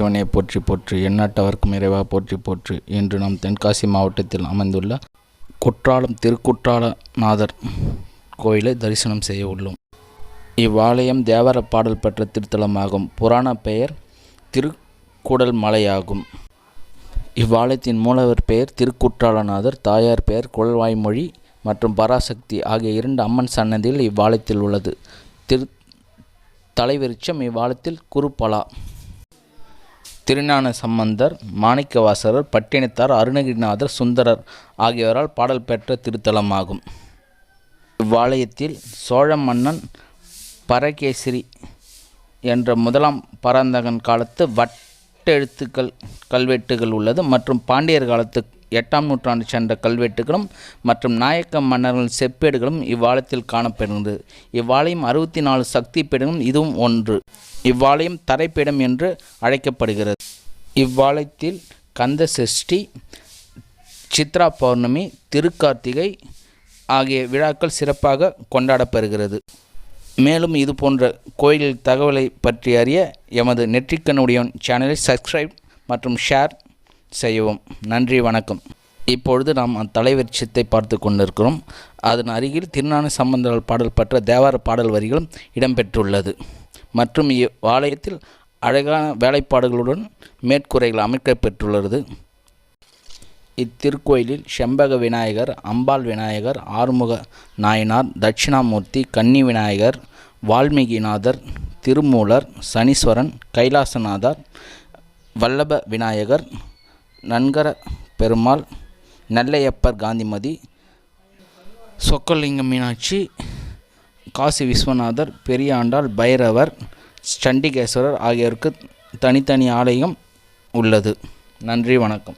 சிவனை போற்றி போற்றி எண்ணாட்டவர்க்கும் இறைவா போற்றி போற்றி இன்று நாம் தென்காசி மாவட்டத்தில் அமைந்துள்ள குற்றாலம் திருக்குற்றாலநாதர் கோயிலை தரிசனம் செய்ய உள்ளோம். இவ்வாலயம் தேவர பாடல் பெற்ற திருத்தலமாகும். புராண பெயர் திருக்குடல் மலையாகும் இவ்வாலயத்தின் மூலவர் பெயர் திருக்குற்றாலநாதர் தாயார் பெயர் குழல்வாய்மொழி மற்றும் பராசக்தி ஆகிய இரண்டு அம்மன் சன்னதியில் இவ்வாலயத்தில் உள்ளது. திரு தலைவிருச்சம் இவ்வாலயத்தில் குருபலா திருஞான சம்பந்தர் மாணிக்கவாசகர் பட்டினத்தார் அருணகிரிநாதர் சுந்தரர் ஆகியோரால் பாடல் பெற்ற திருத்தலமாகும். இவ்வாலயத்தில் சோழ மன்னன் பரகேசரி என்ற முதலாம் பராந்தகன் காலத்து வட்டெழுத்துக்கள் கல்வெட்டுகள் உள்ளது மற்றும் பாண்டியர் காலத்து எட்டாம் நூற்றாண்டு சென்ற கல்வெட்டுகளும் மற்றும் நாயக்க மன்னர்களின் செப்பேடுகளும் இவ்வாலயத்தில் காணப்படுகிறது இவ்வாலயம் அறுபத்தி நாலு சக்தி பீடங்களும் இதுவும் ஒன்று. இவ்வாலயம் தரைப்பீடம் என்று அழைக்கப்படுகிறது. இவ்வாலயத்தில் கந்த சஷ்டி சித்ரா பௌர்ணமி திருக்கார்த்திகை ஆகிய விழாக்கள் சிறப்பாக கொண்டாடப்பெறுகிறது மேலும் இது போன்ற கோயிலில் தகவலை பற்றி அறிய எமது நெற்றிக்கண்ணுடையவன் சேனலை சப்ஸ்கிரைப் மற்றும் ஷேர் செய்யவும் நன்றி வணக்கம். இப்பொழுது நாம் அத்தலைவரிச்சத்தை பார்த்து கொண்டிருக்கிறோம். அதன் அருகில் திருநான சம்பந்தர்கள் பாடல் பெற்ற தேவார பாடல் வரிகளும் இடம்பெற்றுள்ளது. மற்றும் இவ்வாலயத்தில் அழகான வேலைப்பாடுகளுடன் மேற்கூரைகள் அமைக்கப்பெற்றுள்ளது. இத்திருக்கோயிலில் செம்பக விநாயகர் அம்பாள் விநாயகர் ஆறுமுக நாயனார் தட்சிணாமூர்த்தி கன்னி விநாயகர் வால்மீகிநாதர் திருமூலர் சனீஸ்வரன் கைலாசநாதர் வல்லப விநாயகர் நன்கர பெருமாள் நெல்லையப்பர் காந்திமதி சொக்கலிங்க மீனாட்சி காசி விஸ்வநாதர் பெரியாண்டாள் பைரவர் சண்டிகேஸ்வரர் ஆகியோருக்கு தனித்தனி ஆலயம் உள்ளது. நன்றி வணக்கம்.